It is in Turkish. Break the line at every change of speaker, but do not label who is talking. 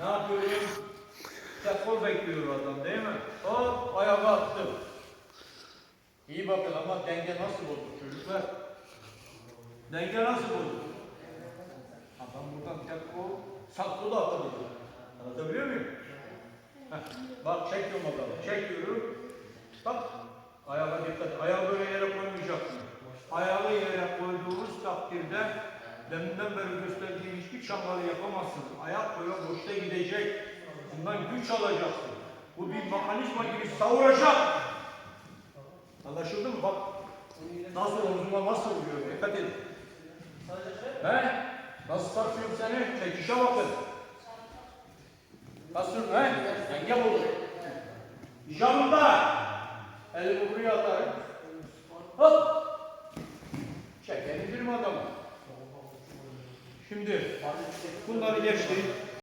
Ne yapıyorum? Tek kol bekliyor adam değil mi? Hop ayağa attım. İyi bakın ama denge nasıl bozuk çocuklar? Denge nasıl bozuk? Adam buradan tek kol saklı da atabilir. Anlatabiliyor muyum? Heh, bak çekiyorum bakalım. Çekiyorum. Bak. Ayağa dikkat. Ayağı böyle yere koymayacaksın. Ayağı yere koyduğunuz takdirde deminden beri gösterdiğim hiçbir çambalı yapamazsınız. Ayak böyle boşta gidecek. Bundan güç alacaksın. Bu bir mekanizma gibi savuracak. Anlaşıldı mı? Bak. Nasıl omzuma nasıl vuruyor? Dikkat edin. He? Nasıl sarsıyorum seni? Çekişe bakın. Nasıl? He? Denge bulur. Yanında. Elimi buraya atarım. Hop. Çekelim bir adamı. Şimdi bunları geçtik.